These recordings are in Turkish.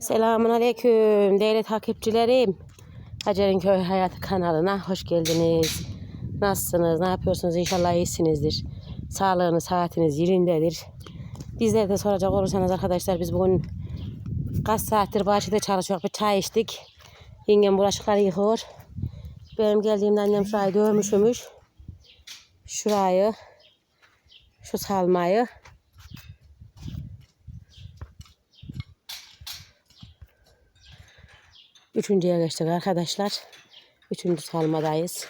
Selamun Aleyküm değerli takipçilerim. Hacer'in Köy Hayatı kanalına hoş geldiniz. Nasılsınız? Ne yapıyorsunuz? İnşallah iyisinizdir. Sağlığınız, saatiniz yerindedir. Bizleri de soracak olursanız arkadaşlar biz bugün kaç saattir bahçede çalışıyoruz. Bir çay içtik. Yengem bulaşıkları yıkıyor. Benim geldiğimde annem şurayı dövmüşümüş. Şurayı, şu salmayı. Üçüncüye geçtik arkadaşlar. Üçüncü salmadayız.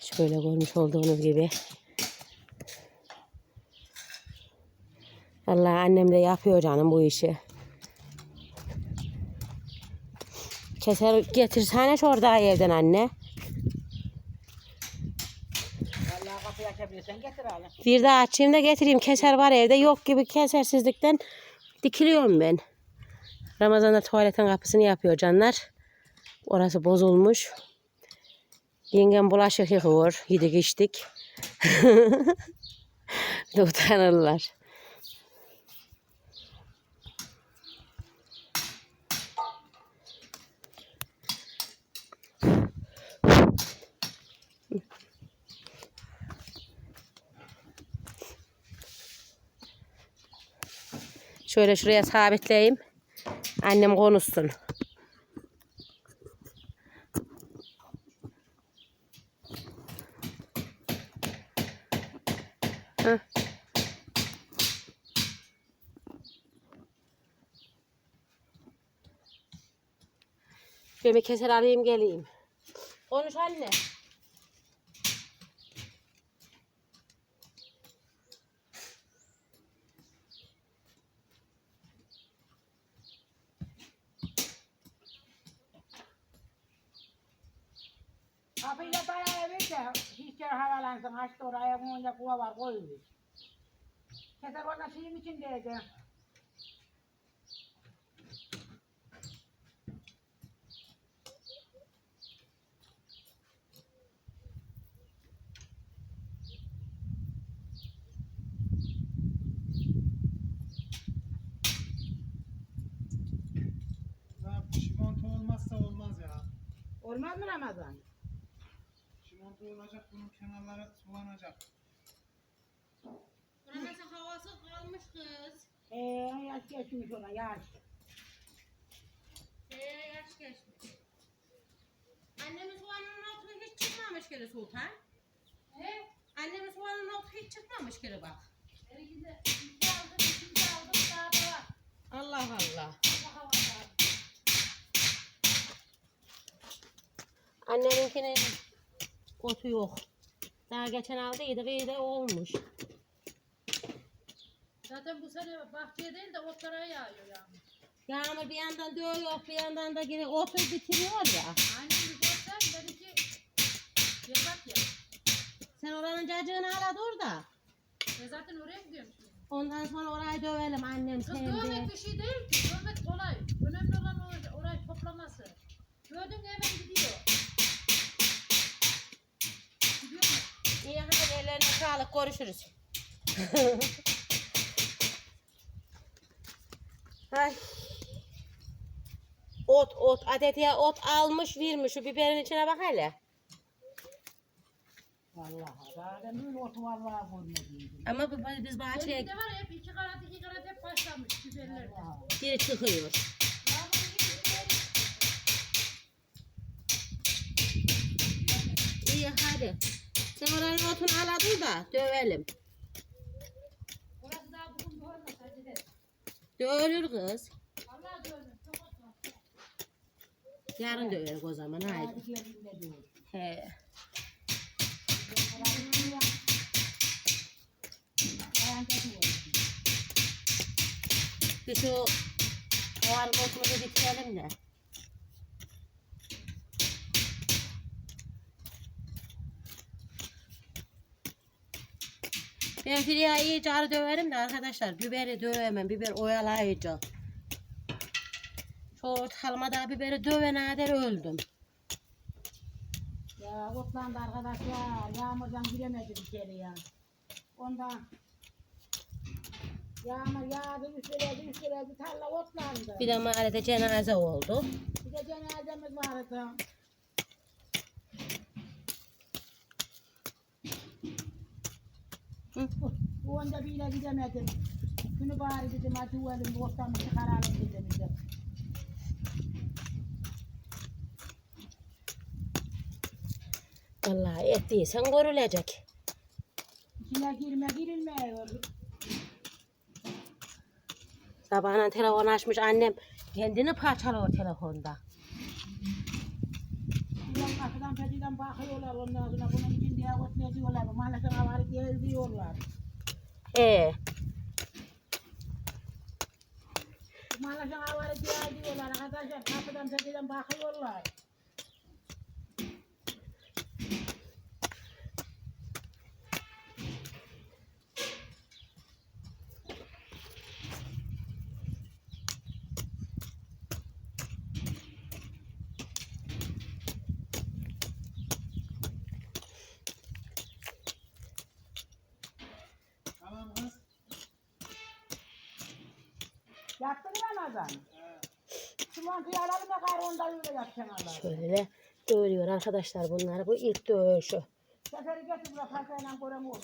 Şöyle görmüş olduğunuz gibi. Allah annem de yapıyor canım bu işi. Keser getirsene şurada evden anne. Bir daha açayım da getireyim. Keser var evde. Yok gibi kesersizlikten dikiliyorum ben. Ramazan'da tuvaletin kapısını yapıyor canlar. Orası bozulmuş. Yengem bulaşık yıkıyor. Yedik içtik. De Utanırlar. Şöyle şuraya sabitleyeyim. Annem konuşsun. Heh. Bir keser alayım geleyim. Konuş anne. Kapıyı da dayağı ver de hiç yer havalansın. Açtı oraya bunca kuva var koyuyor. Keser orada şeyin içindeydi. Ya çimento olmazsa olmaz ya. Olmaz mı Ramazan? Çimento olacak bunun kenarları sulanacak. Burası havası kalmış kız. Ee, yaş geçmiş ona yaş. Ee, yaş geçmiş. Annemin soğanının altına hiç çıkmamış geri Sultan. He? Annemin soğanının altına hiç çıkmamış geri bak. Allah Allah. Anneminkinin otu yok. Daha geçen aldıydı, iyi de olmuş. Zaten bu sene bahçeye değil de otlara yağıyor yani. Yağmur bir yandan dövüyor, bir yandan da gene otu bitiriyor ya. Annem görsem dedi ki bak ya. Sen oranın cacığını hala dur da. Ben zaten oraya gidiyorum şimdi. Ondan sonra orayı dövelim annem Kız sevdi. dövmek bir şey değil ki. Dövmek kolay. Önemli olan or- orayı toplaması. Dövdün hemen. Gidiyor sağlık görüşürüz. Ay. Ot ot adetiye ot almış vermiş şu biberin içine bak hele. Vallahi daha demin otu vallahi görmedim. Ama bu biz bahçeye Benimki de var hep iki karat iki karat hep başlamış biberler. biri çıkıyor. İyi hadi. Sen oranın otunu ala dur da dövelim. Orası daha bugün görmez hadi de. Dövülür kız. Vallahi dövmüş. Çok otma. Yarın döveriz o zaman haydi. Geldiğinde diyor. He. Bir şu o armutumuzu bitirelim de. Ben Filiya iyice arı döverim de arkadaşlar biberi dövemem. Biber oyalayıcı. Şu ortalmada biberi dövene kadar öldüm. Ya otlandı arkadaş ya. Yağmurdan giremedik içeri ya. Ondan Yağmur yağdı, üstleredi, üstleredi, tarla otlandı. Bir de mahallede cenaze oldu. Bir de cenazemiz vardı. Bu onda bile gidemedim. Günü bari dedim, hadi o elim dostlarımı çıkaralım dedim. dedim. Vallahi ettiysen görülecek. İçine girme, girilmiyor. Sabahına telefon açmış annem. Kendini parçalıyor telefonda. Ulan kapıdan penciden bakıyorlar ondan sonra bunun için diye otluyor diyorlar. Maalesef havari gel diyorlar. Ee, Maalesef havari gel diyorlar arkadaşlar. Kapıdan penceden bakıyorlar. Tamam kız. Yattın mı Ramazan? Şu mantıyı alalım da kar onda öyle yapacaksın Allah. şöyle de dövüyor arkadaşlar bunlar. Bu ilk dövüşü. Seferi getir buraya parçayla görem olur.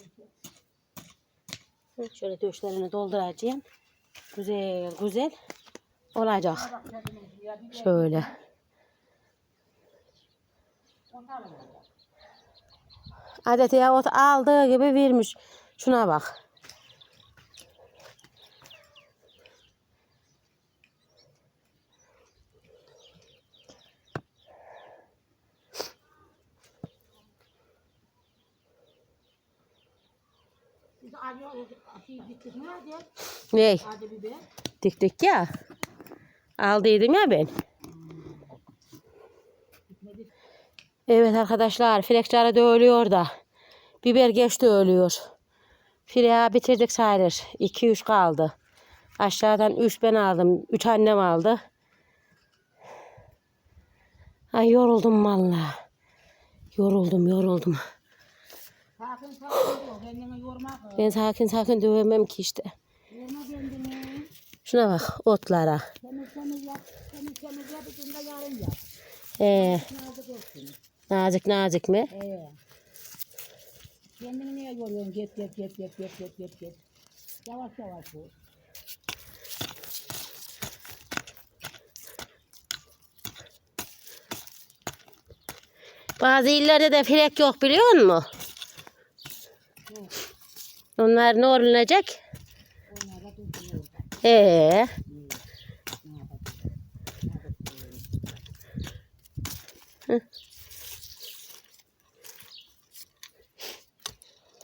Hı, Şöyle dövüşlerini dolduracağım. Güzel güzel olacak. Şöyle. Adeti ya ot aldığı gibi vermiş. Şuna bak. Biz acı şey gittik nerede? Ney? Acı biber. Diktik ya. Aldıydın ya ben. Evet arkadaşlar filekçarı da ölüyor da. Biber geç de ölüyor. Fileği bitirdik sayılır. 2-3 kaldı. Aşağıdan 3 ben aldım. 3 annem aldı. Ay yoruldum valla. Yoruldum yoruldum. Sakin sakin ol. Kendini yorma. kız. Ben sakin sakin dövemem ki işte. Yorma kendini. Şuna bak otlara. Temiz temiz yap. Temiz temiz yap. Üstünde yarın yap. Ee, Nazik olsun. nazik nazik mi? Ee. Kendini niye yoruyorsun? Git git git git git git git git. Yavaş yavaş ol. Bazı illerde de filek yok biliyor musun? Onlar ne durduruyor. Ee,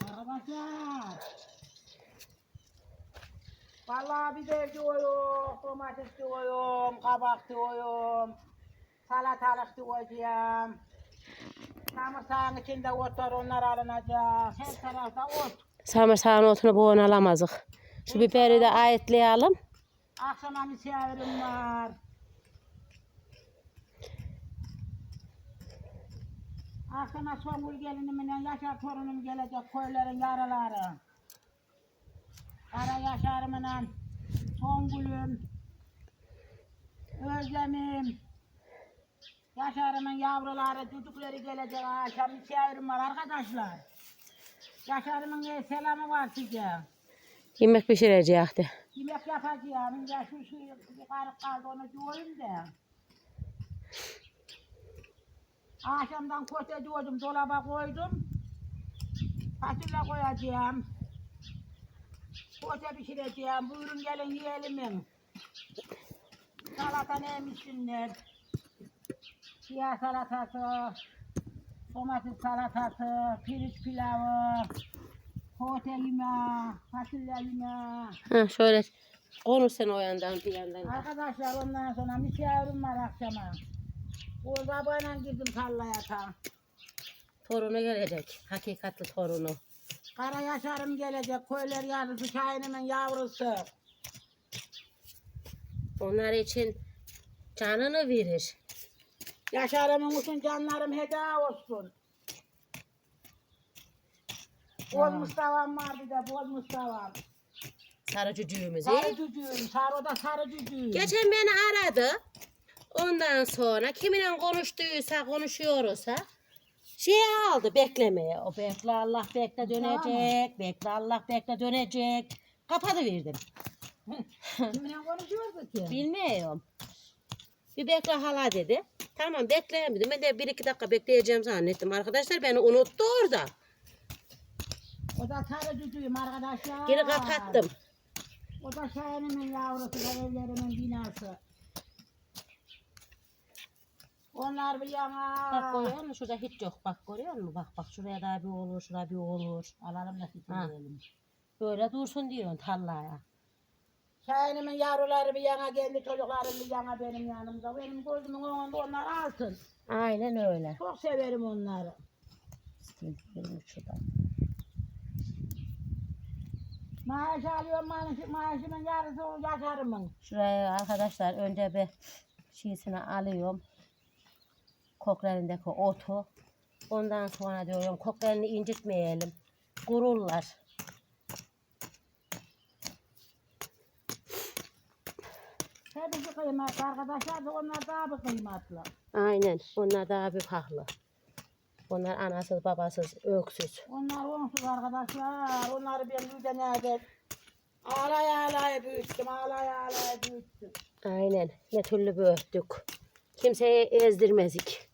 Arkadaşlar. Vallahi biber diyorum, domates diyorum, kabak diyorum, salatalık diyorum. Samırsağın içinde ot var, onlar alınacak. Her tarafta ot. Samırsağın otunu boğun alamazık. Şu biberi de ayetleyelim. Akşama misafirim var. Akşama Songül gelinimle Yaşar torunum gelecek köylerin yaraları. Ara Yaşar'ımla Songül'üm, Özlem'im, Yaşar'ımın yavruları, çocukları gelecek. Akşam misafirim var arkadaşlar. Yaşar'ımın selamı var size. Yemek pişirecekti. Yemek yapacağım. Ya şu şu yukarı kaldı onu diyorum da. Akşamdan köte diyordum, dolaba koydum. Fasulye koyacağım. Köte pişireceğim. Buyurun gelin yiyelim. Salata neymişsinler? Siyah salatası, domates salatası, pirinç pilavı, köte yemeği, fasulye yemeği. Ha, şöyle konuş sen o yandan bir yandan. Arkadaşlar ondan sonra misafirim var akşama. O babayla girdim tarlaya ta. Torunu gelecek. Hakikatli torunu. Kara yaşarım gelecek. Köyler yavrusu, şahinimin yavrusu. Onlar için canını verir. Yaşarımın olsun canlarım heda olsun. Boz Mustafa'm var bir de Boz Mustafa'm. sarı cücüğümüzü. Sarı cücüğüm, sarı o da sarı cücüğüm. Geçen beni aradı. Ondan sonra kiminle konuştuysa konuşuyorsa şey aldı beklemeye. O bekle Allah bekle dönecek. Bekle Allah bekle dönecek. Kapadı verdim. Kiminle konuşuyordu ki? Bilmiyorum. Bir bekle hala dedi. Tamam bekleyemedim. Ben de bir iki dakika bekleyeceğim zannettim. Arkadaşlar beni unuttu orada. O da sarı cücüğüm arkadaşlar. Geri kapattım. O da Şahin'imin yavrusu, evlerimin binası. Onlar bir yana. Bak görüyor musun? Şurada hiç yok. Bak görüyor musun? Bak bak şuraya da bir olur, şuraya bir olur. Alalım da sütü Böyle dursun diyorsun tarlaya. Şahin'imin yavruları bir yana, kendi çocuklarım bir yana benim yanımda. Benim gözümün önünde onlar alsın. Aynen öyle. Çok severim onları. Şuradan. Maaş alıyorum, maaş, maaşımın yarısı o yaşarımın. Şuraya arkadaşlar önce bir şişini alıyorum. Koklarındaki otu. Ondan sonra diyorum koklarını incitmeyelim. Kururlar. Hepsi kıymetli arkadaşlar da onlar daha bir kıymetli. Aynen. Onlar daha bir pahalı. Onlar anasız babasız öksüz. Onlar onsuz arkadaşlar. Onları ben bir de nerede ağlaya ağlaya büyüttüm, ağlaya ağlaya büyüttüm. Aynen. Ne türlü büyüttük. Kimseye ezdirmezik.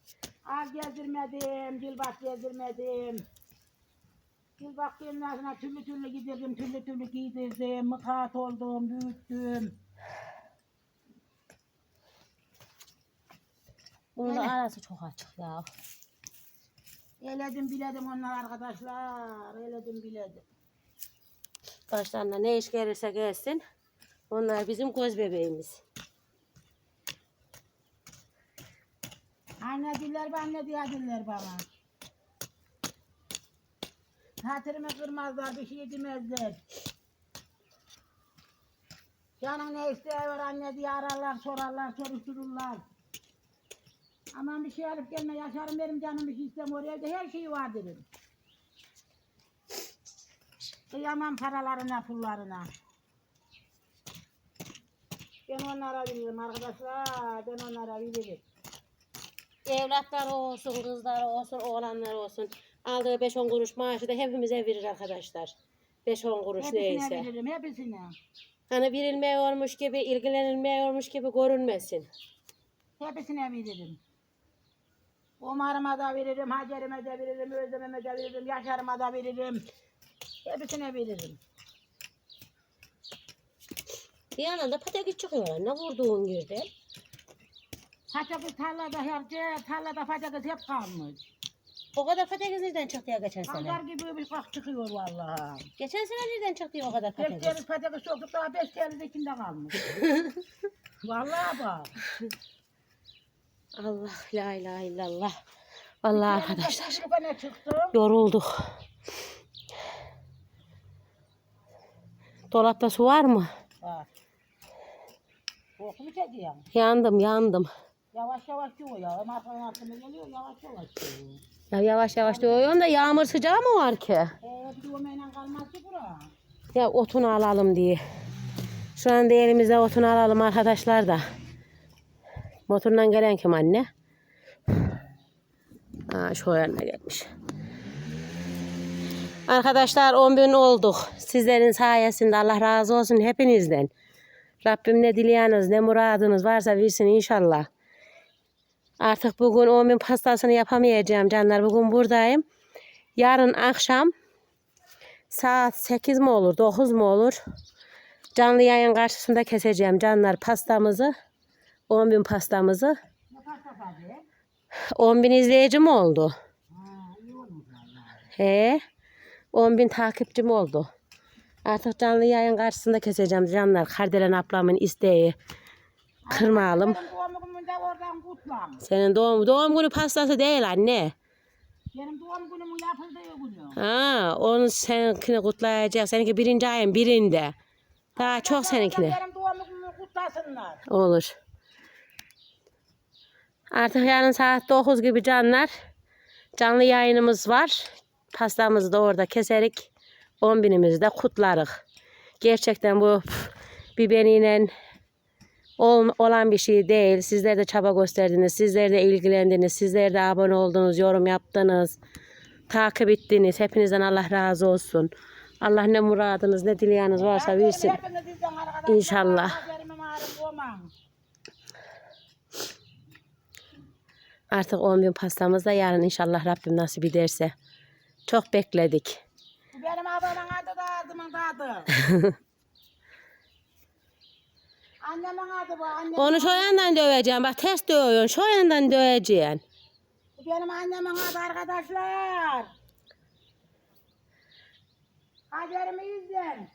Az gezdirmedim, cilbak gezdirmedim. Cilbak gelmesine türlü türlü gidirdim, türlü türlü giydirdim, mıkat oldum, büyüttüm. Bunun da arası çok açık ya. Eledim biledim onlar arkadaşlar, eledim biledim. Başlarına ne iş gelirse gelsin. Onlar bizim göz bebeğimiz. Anne diller ben ne diye diller bana. Hatırımı kırmazlar, bir şey demezler. Canın ne isteği var anne diye ararlar, sorarlar, soruştururlar. Aman bir şey alıp gelme, yaşarım benim canım bir şey istemiyor, evde her şeyi var dedim. Kıyamam paralarına, pullarına. Ben onlara veririm arkadaşlar, ben onlara veririm. Evlatları olsun, kızları olsun, oğlanları olsun. Aldığı 5-10 kuruş maaşı da hepimize verir arkadaşlar. 5-10 kuruş Hepsine neyse. veririm, hepsine. Hani verilmiyormuş gibi, ilgilenilmiyormuş gibi görünmesin. Hepsine veririm. Umarıma da veririm, Hacer'ime de veririm, Özlem'ime de veririm, Yaşar'ıma da veririm. Hepsine veririm. Bir yandan da patates çıkıyor. Ne vurduğun girdi. Patates tarlada hep, tarlada patates hep kalmış. O kadar patates nereden çıktı ya geçen sene? Kangar gibi bir kok çıkıyor vallahi. Geçen sene nereden çıktı ya o kadar Beş patates? tane patates soktuk daha beş tane de içinde kalmış. vallahi bak. Allah la ilahe illallah. Vallahi arkadaşlar yorulduk. Dolapta su var mı? Bak. Koku mu çekiyorsun? Yandım yandım. Yavaş yavaş ya. Ama arkadan aklıma geliyor yavaş yavaş diyor. Ya yavaş yavaş diyorsun da yağmur sıcağı mı var ki? Eee bir dövmeyle kalmaz ki bura. Ya otunu alalım diye. Şu anda elimizde otunu alalım arkadaşlar da. Motorundan gelen kim anne? Aa, şu yanına gelmiş. Arkadaşlar 10 bin olduk. Sizlerin sayesinde Allah razı olsun hepinizden. Rabbim ne dileyeniz ne muradınız varsa versin inşallah. Artık bugün 10 bin pastasını yapamayacağım canlar. Bugün buradayım. Yarın akşam Saat 8 mi olur, 9 mu olur? Canlı yayın karşısında keseceğim canlar pastamızı. 10 bin pastamızı. Ne pasta tabii. 10 bin izleyici mi oldu? He. 10 bin takipçim oldu. Artık canlı yayın karşısında keseceğim canlar. Kardelen ablamın isteği. Kutlam. Senin doğum, doğum günü pastası değil anne. Benim doğum günümün yapıldığı günü. Ha, onu seninkini kutlayacak. Seninki birinci ayın birinde. Daha çok seninkini. Benim doğum günümü kutlasınlar. Olur. Artık yarın saat 9 gibi canlar. Canlı yayınımız var. Pastamızı da orada keserik. 10 binimizi de kutlarız. Gerçekten bu ol- olan bir şey değil. Sizler de çaba gösterdiniz. Sizler de ilgilendiniz. Sizler de abone oldunuz. Yorum yaptınız. Takip ettiniz. Hepinizden Allah razı olsun. Allah ne muradınız ne dileğiniz varsa versin. İnşallah. Artık 10 bin pastamız da yarın inşallah Rabbim nasip ederse. Çok bekledik. Benim ablamın adı da adımın adı. Annemin adı bu. Annemin Onu şu yandan döveceğim. Bak ters dövüyorsun. Şu yandan döveceksin. Benim annemin adı arkadaşlar. Haberimi izleyin.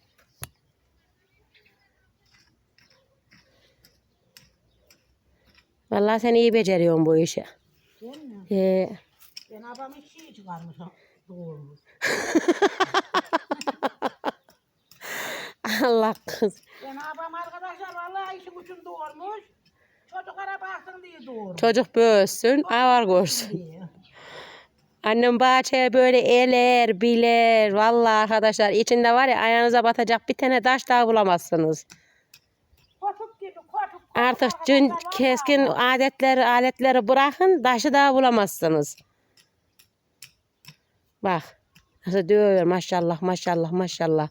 Vallahi sen iyi beceriyorsun bu işi. Mi? Ee, Ben abamın şeyi çıkarmış. Doğurmuş. Allah kız. Ben abam arkadaşlar vallahi işi gücüm doğurmuş. Çocuklara baksın diye doğurmuş. Çocuk büyüsün, avar görsün. diye. Annem bahçeye böyle eler, biler. Vallahi arkadaşlar içinde var ya ayağınıza batacak bir tane taş daha bulamazsınız. Artık cün, keskin adetleri, aletleri bırakın, taşı daha bulamazsınız. Bak, nasıl diyor maşallah, maşallah, maşallah.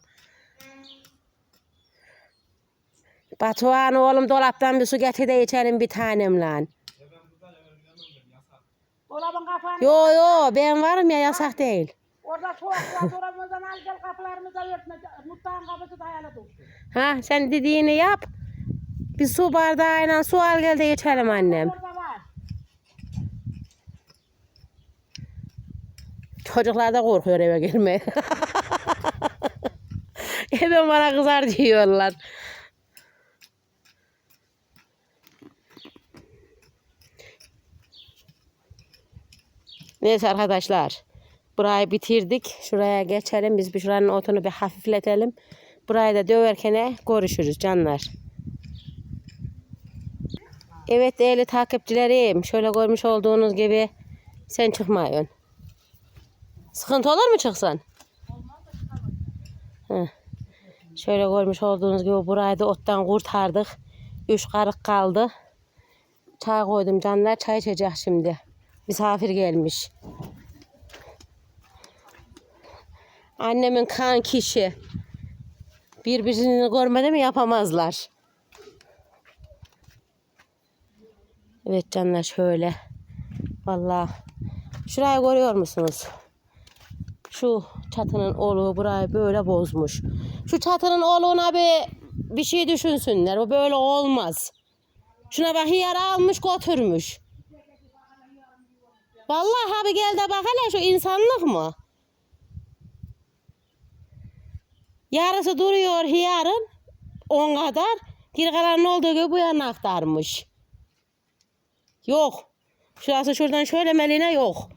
Batuhan oğlum dolaptan bir su getir de içelim bir tanem lan. Dolabın kapağını. Yo yo ben varım ya yasak değil. Orada soğuk var. Dolabımızdan al gel kapılarımızı örtme. Mutfağın kapısı dayalı dursun. Ha sen dediğini yap. Bir su bardağıyla su al gel de içelim annem. Çocuklar da korkuyor eve gelmeye. Hemen bana kızar diyorlar. Neyse arkadaşlar. Burayı bitirdik. Şuraya geçelim. Biz bir şuranın otunu bir hafifletelim. Burayı da döverken görüşürüz canlar. Evet değerli takipçilerim. Şöyle görmüş olduğunuz gibi sen çıkmayın. Sıkıntı olur mu çıksan? Heh. Şöyle görmüş olduğunuz gibi burayı da ottan kurtardık. Üç karık kaldı. Çay koydum canlar. Çay içecek şimdi. Misafir gelmiş. Annemin kan kişi. Birbirini görmedi mi yapamazlar. Evet canlar şöyle. Vallahi şurayı görüyor musunuz? Şu çatının oluğu burayı böyle bozmuş. Şu çatının oluğuna bir bir şey düşünsünler. O böyle olmaz. Şuna bak hıyar almış götürmüş. Vallahi abi gel de bak hele şu insanlık mı? Yarısı duruyor hıyarın. On kadar. Geri kalanın olduğu gibi bu yana aktarmış. Yok. Şurası şuradan şöyle meline yok.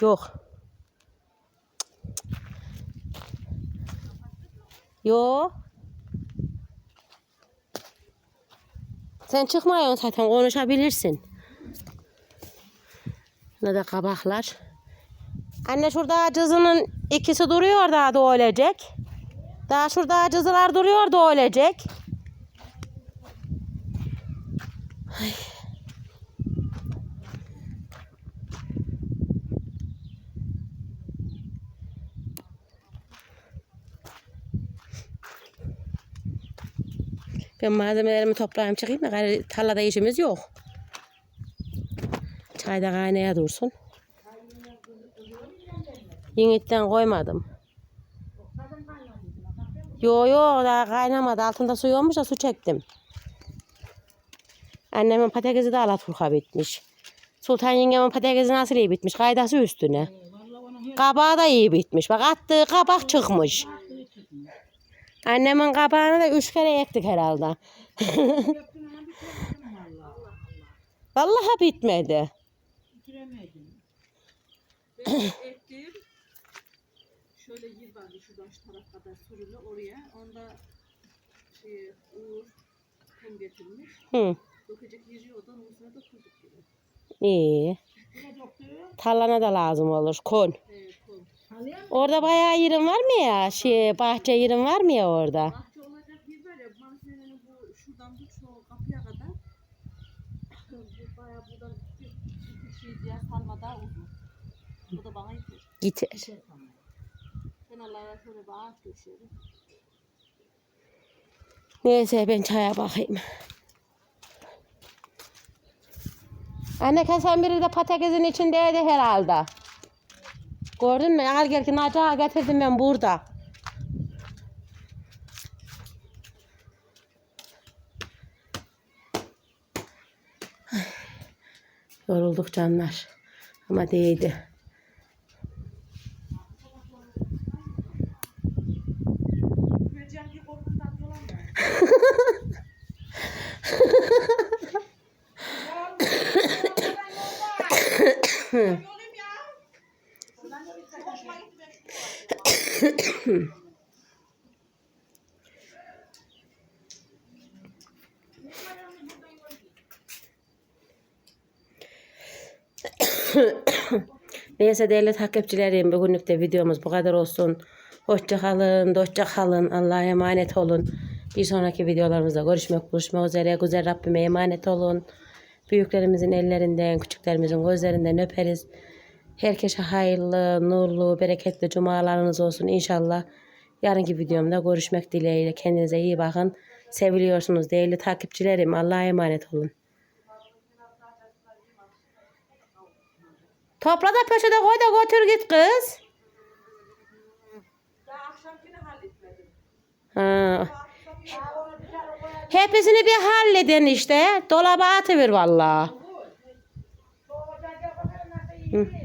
Yok. Yok. Sen çıkmıyorsun zaten konuşabilirsin. Ne de kabaklar. Anne şurada cızının ikisi duruyor daha da ölecek. Daha şurada cızılar duruyor da ölecek. Ben malzemelerimi toplayayım çıkayım da gari tarlada işimiz yok. Çay da kaynaya dursun. Yenitten koymadım. Yo yo daha kaynamadı. Altında su yokmuş da su çektim. Annemin patatesi de alaturka bitmiş. Sultan yengemin patatesi nasıl iyi bitmiş? Kaydası üstüne. Kabağı da iyi bitmiş. Bak attığı kabak çıkmış. Annemin kabağını da üç kere ektik herhalde. Vallahi bitmedi. ektim. Şöyle yer vardı şuradan şu taraf kadar sürülü oraya. Onda şey, Uğur kum getirmiş. Hı, Yeri yok. Onun üstüne döküldük gibi. iyi. Tarlana da lazım olur. Kon. Evet mu? Orada bayağı yerin var mı ya? Şey, bahçe yerin var mı ya orada? Bahçe olacak bir var ya, bu şuradan tut şu kapıya kadar. Bu bayağı buradan bir, bir şey diye sarma daha uzun. Bu da bana yeter. Gitar. Kenarlara şöyle bir ağaç döşerim. Neyse ben çaya bakayım. Anne kesen biri de patatesin içindeydi herhalde. Gördün mü? Al gel ki nacağı getirdim ben burada. Yorulduk canlar. Ama değdi. Vereceğim ki korkumdan dolan da. Neyse değerli takipçilerim bugünlük de videomuz bu kadar olsun. Hoşça kalın, dostça kalın. Allah'a emanet olun. Bir sonraki videolarımızda görüşmek, buluşmak üzere. Güzel Rabbime emanet olun. Büyüklerimizin ellerinden, küçüklerimizin gözlerinden öperiz. Herkese hayırlı, nurlu, bereketli cumalarınız olsun inşallah. Yarınki videomda görüşmek dileğiyle. Kendinize iyi bakın. Seviliyorsunuz değerli takipçilerim. Allah'a emanet olun. Topla da poşete koy da götür git kız. Ha. Hepsini bir halleden işte. Dolaba atıver valla. Hı.